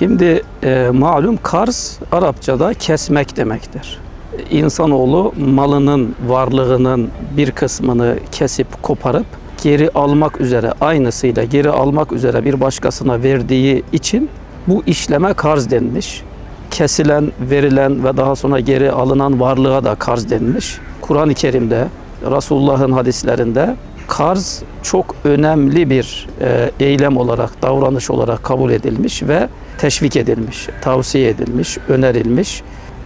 Şimdi e, malum karz Arapçada kesmek demektir. İnsanoğlu malının, varlığının bir kısmını kesip koparıp geri almak üzere aynısıyla geri almak üzere bir başkasına verdiği için bu işleme karz denmiş. Kesilen, verilen ve daha sonra geri alınan varlığa da karz denmiş. Kur'an-ı Kerim'de, Resulullah'ın hadislerinde karz çok önemli bir e, eylem olarak, davranış olarak kabul edilmiş ve teşvik edilmiş, tavsiye edilmiş, önerilmiş.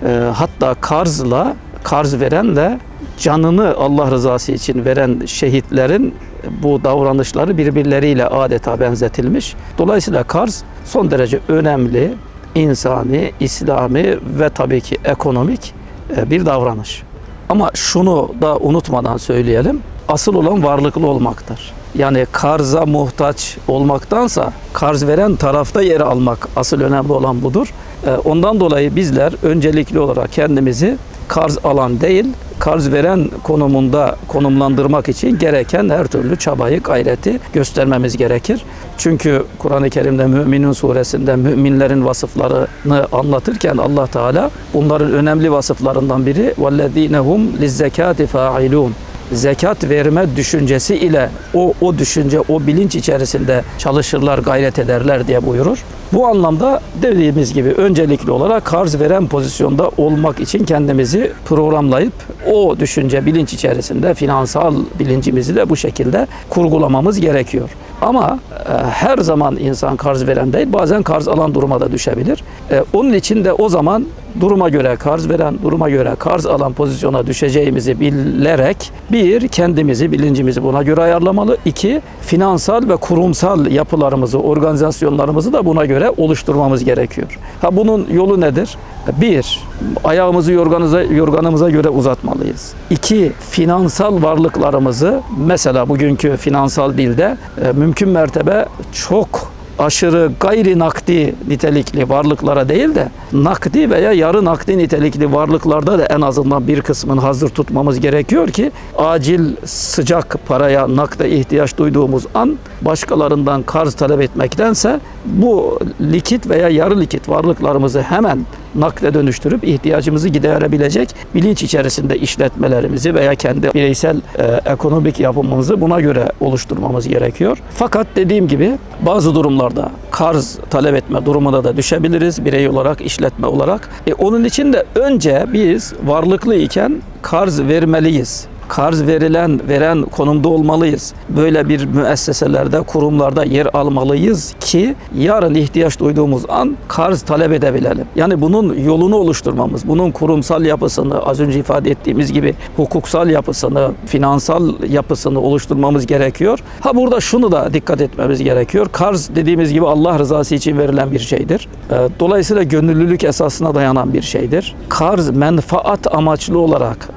E, hatta karzla, karz verenle canını Allah rızası için veren şehitlerin bu davranışları birbirleriyle adeta benzetilmiş. Dolayısıyla karz son derece önemli, insani, İslami ve tabii ki ekonomik e, bir davranış. Ama şunu da unutmadan söyleyelim asıl olan varlıklı olmaktır. Yani karza muhtaç olmaktansa karz veren tarafta yer almak asıl önemli olan budur. Ee, ondan dolayı bizler öncelikli olarak kendimizi karz alan değil, karz veren konumunda konumlandırmak için gereken her türlü çabayı, gayreti göstermemiz gerekir. Çünkü Kur'an-ı Kerim'de Müminun suresinde müminlerin vasıflarını anlatırken Allah Teala bunların önemli vasıflarından biri vellezînehum lizzekâti fâilûn zekat verme düşüncesi ile o o düşünce, o bilinç içerisinde çalışırlar, gayret ederler diye buyurur. Bu anlamda dediğimiz gibi öncelikli olarak karz veren pozisyonda olmak için kendimizi programlayıp o düşünce, bilinç içerisinde finansal bilincimizi de bu şekilde kurgulamamız gerekiyor. Ama e, her zaman insan karz veren değil, bazen karz alan duruma da düşebilir. E, onun için de o zaman duruma göre karz veren, duruma göre karz alan pozisyona düşeceğimizi bilerek bir, kendimizi, bilincimizi buna göre ayarlamalı. İki, finansal ve kurumsal yapılarımızı, organizasyonlarımızı da buna göre oluşturmamız gerekiyor. Ha bunun yolu nedir? Bir, ayağımızı yorganıza, yorganımıza göre uzatmalıyız. İki, finansal varlıklarımızı mesela bugünkü finansal dilde e, mümkün mertebe çok aşırı gayri nakdi nitelikli varlıklara değil de nakdi veya yarı nakdi nitelikli varlıklarda da en azından bir kısmını hazır tutmamız gerekiyor ki acil sıcak paraya nakde ihtiyaç duyduğumuz an başkalarından karz talep etmektense bu likit veya yarı likit varlıklarımızı hemen nakde dönüştürüp ihtiyacımızı giderebilecek bilinç içerisinde işletmelerimizi veya kendi bireysel e, ekonomik yapımımızı buna göre oluşturmamız gerekiyor. Fakat dediğim gibi bazı durumlarda karz talep etme durumuna da düşebiliriz birey olarak, işletme olarak. E, onun için de önce biz varlıklı iken karz vermeliyiz karz verilen, veren konumda olmalıyız. Böyle bir müesseselerde, kurumlarda yer almalıyız ki yarın ihtiyaç duyduğumuz an karz talep edebilelim. Yani bunun yolunu oluşturmamız, bunun kurumsal yapısını, az önce ifade ettiğimiz gibi hukuksal yapısını, finansal yapısını oluşturmamız gerekiyor. Ha burada şunu da dikkat etmemiz gerekiyor. Karz dediğimiz gibi Allah rızası için verilen bir şeydir. Ee, Dolayısıyla gönüllülük esasına dayanan bir şeydir. Karz menfaat amaçlı olarak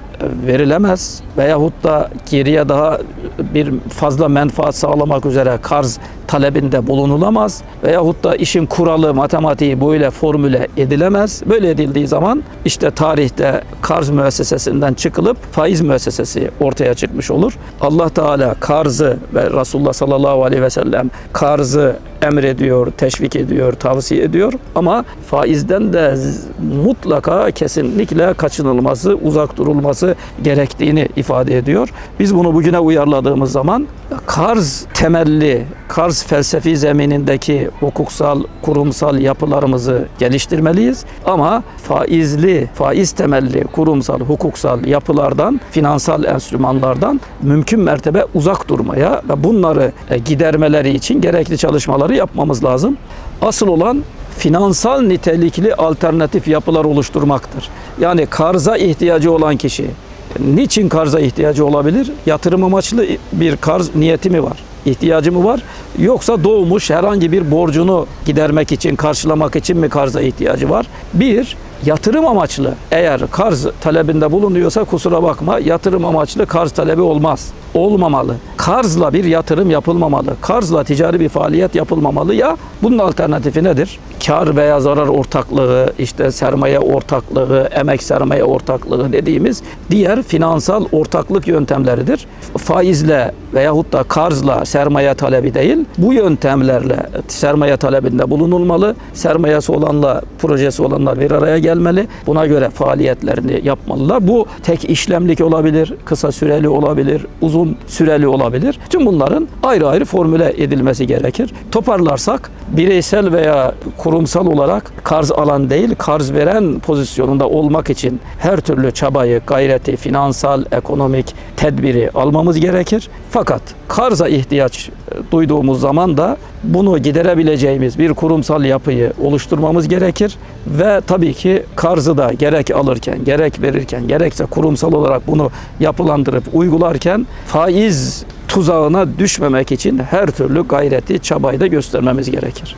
verilemez veyahut da geriye daha bir fazla menfaat sağlamak üzere karz talebinde bulunulamaz veyahut da işin kuralı matematiği böyle formüle edilemez. Böyle edildiği zaman işte tarihte karz müessesesinden çıkılıp faiz müessesesi ortaya çıkmış olur. Allah Teala karzı ve Resulullah sallallahu aleyhi ve sellem karzı emrediyor, teşvik ediyor, tavsiye ediyor ama faizden de mutlaka kesinlikle kaçınılması, uzak durulması gerektiğini ifade ediyor. Biz bunu bugüne uyarladığımız zaman karz temelli, karz felsefi zeminindeki hukuksal, kurumsal yapılarımızı geliştirmeliyiz. Ama faizli, faiz temelli, kurumsal, hukuksal yapılardan, finansal enstrümanlardan mümkün mertebe uzak durmaya ve bunları e, gidermeleri için gerekli çalışmaları yapmamız lazım. Asıl olan finansal nitelikli alternatif yapılar oluşturmaktır. Yani karza ihtiyacı olan kişi niçin karza ihtiyacı olabilir? Yatırım amaçlı bir karz niyeti mi var? ihtiyacı mı var? Yoksa doğmuş herhangi bir borcunu gidermek için, karşılamak için mi karza ihtiyacı var? Bir, yatırım amaçlı eğer karz talebinde bulunuyorsa kusura bakma yatırım amaçlı karz talebi olmaz. Olmamalı. Karzla bir yatırım yapılmamalı. Karzla ticari bir faaliyet yapılmamalı ya bunun alternatifi nedir? Kar veya zarar ortaklığı, işte sermaye ortaklığı, emek sermaye ortaklığı dediğimiz diğer finansal ortaklık yöntemleridir. Faizle veyahut da karzla sermaye talebi değil, bu yöntemlerle sermaye talebinde bulunulmalı. Sermayesi olanla projesi olanlar bir araya gelmeli. Buna göre faaliyetlerini yapmalılar. Bu tek işlemlik olabilir, kısa süreli olabilir, uzun süreli olabilir. Tüm bunların ayrı ayrı formüle edilmesi gerekir. Toparlarsak bireysel veya kurumsal olarak karz alan değil, karz veren pozisyonunda olmak için her türlü çabayı, gayreti, finansal, ekonomik tedbiri almamız gerekir. Fakat karza ihtiyaç e, duyduğumuz zaman da bunu giderebileceğimiz bir kurumsal yapıyı oluşturmamız gerekir ve tabii ki karzı da gerek alırken, gerek verirken, gerekse kurumsal olarak bunu yapılandırıp uygularken faiz tuzağına düşmemek için her türlü gayreti, çabayı da göstermemiz gerekir.